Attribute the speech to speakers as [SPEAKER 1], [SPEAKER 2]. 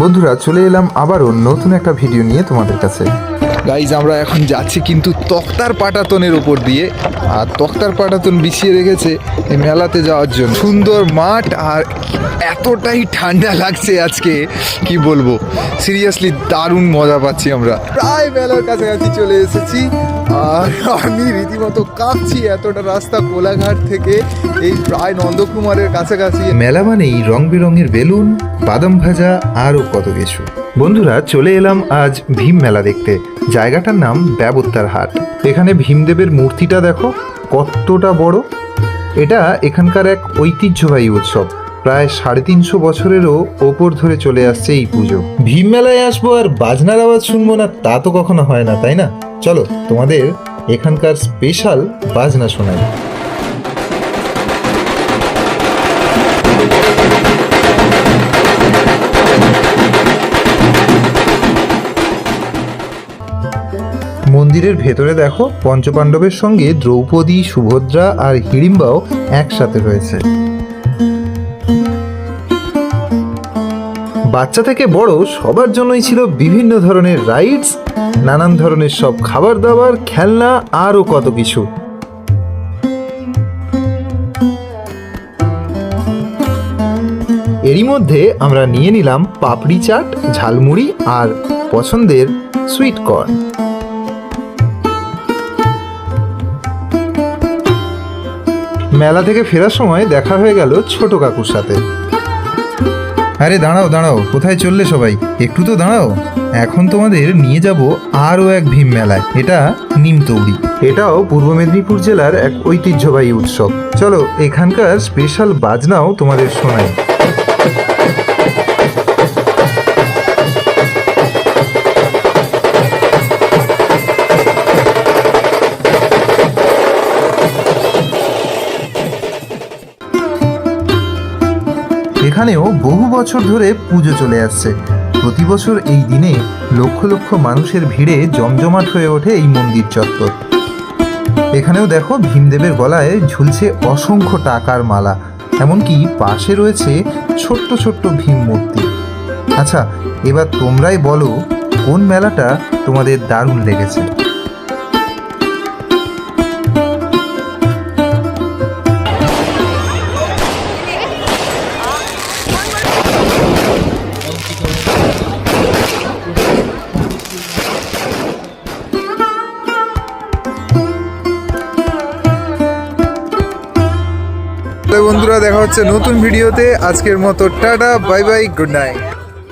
[SPEAKER 1] বন্ধুরা, চলে এলাম আবারও নতুন একটা ভিডিও নিয়ে তোমাদের কাছে।
[SPEAKER 2] গাইজ আমরা এখন যাচ্ছি কিন্তু তক্তার পাটাতনের ওপর দিয়ে, আর তক্তার পাটাতন বিছিয়ে রেখেছে এই মেলাতে যাওয়ার জন্য। সুন্দর মাঠ আর এতটাই ঠান্ডা লাগছে আজকে, কি বলব? সিরিয়াসলি দারুণ মজা পাচ্ছি আমরা। প্রায় মেলার কাছাকাছি চলে এসেছি। আর আমি রীতিমতো কাঁপছি এতটা রাস্তা কোলাঘাট থেকে এই প্রায় নন্দকুমারের কাছাকাছি।
[SPEAKER 1] মেলা মানেই রং বেরঙের বেলুন, বাদাম ভাজা, আরও কত কিছু। বন্ধুরা, চলে এলাম আজ ভীম মেলা দেখতে। জায়গাটার নাম ব্যবত্তার হাট। এখানে ভীমদেবের মূর্তিটা দেখো, কতটা বড়। এটা এখানকার এক ঐতিহ্যবাহী উৎসব। প্রায় সাড়ে তিনশো বছরেরও ওপর ধরে চলে আসছে এই পুজো। ভীম মেলায় আসব আর বাজনার আওয়াজ শুনব না, তা তো কখনো হয় না, তাই না? চলো, তোমাদের এখানকার স্পেশাল বাজনা শোনাই। মন্দিরের ভেতরে দেখো, পঞ্চপাণ্ডবের সঙ্গে দ্রৌপদী, সুভদ্রা আর হিড়িম্বাও একসাথে রয়েছে বাচ্চা থেকে বড় সবার জন্যই ছিল বিভিন্ন ধরনের রাইডস নানান ধরনের সব খাবার দাবার, খেলনা, আরও কত কিছু। এরই মধ্যে আমরা নিয়ে নিলাম পাপড়ি চাট, ঝালমুড়ি আর পছন্দের সুইট কর্ন মেলা থেকে ফেরার সময় দেখা হয়ে গেল ছোট কাকুর সাথে। আরে দাঁড়াও দাঁড়াও, কোথায় চললে সবাই? একটু তো দাঁড়াও। এখন তোমাদের নিয়ে যাব আরও এক ভীম মেলায়, এটা নিমতৌড়ি এটাও পূর্ব মেদিনীপুর জেলার এক ঐতিহ্যবাহী উৎসব। চলো, এখানকার স্পেশাল বাজনাও তোমাদের শোনাই। এখানেও বহু বছর ধরে পুজো চলে আসছে। প্রতি বছর এই দিনে লক্ষ লক্ষ মানুষের ভিড়ে জমজমাট হয়ে ওঠে এই মন্দির চত্বর। এখানেও দেখো ভীমদেবের গলায় ঝুলছে অসংখ্য টাকার মালা, এমনকি পাশে রয়েছে ছোট্ট ছোট্ট ভীম মূর্তি। আচ্ছা এবার তোমরাই বলো, কোন মেলাটা তোমাদের দারুণ লেগেছে?
[SPEAKER 2] বন্ধুরা দেখা হচ্ছে নতুন ভিডিওতে। আজকের মতো tata bye bye good night.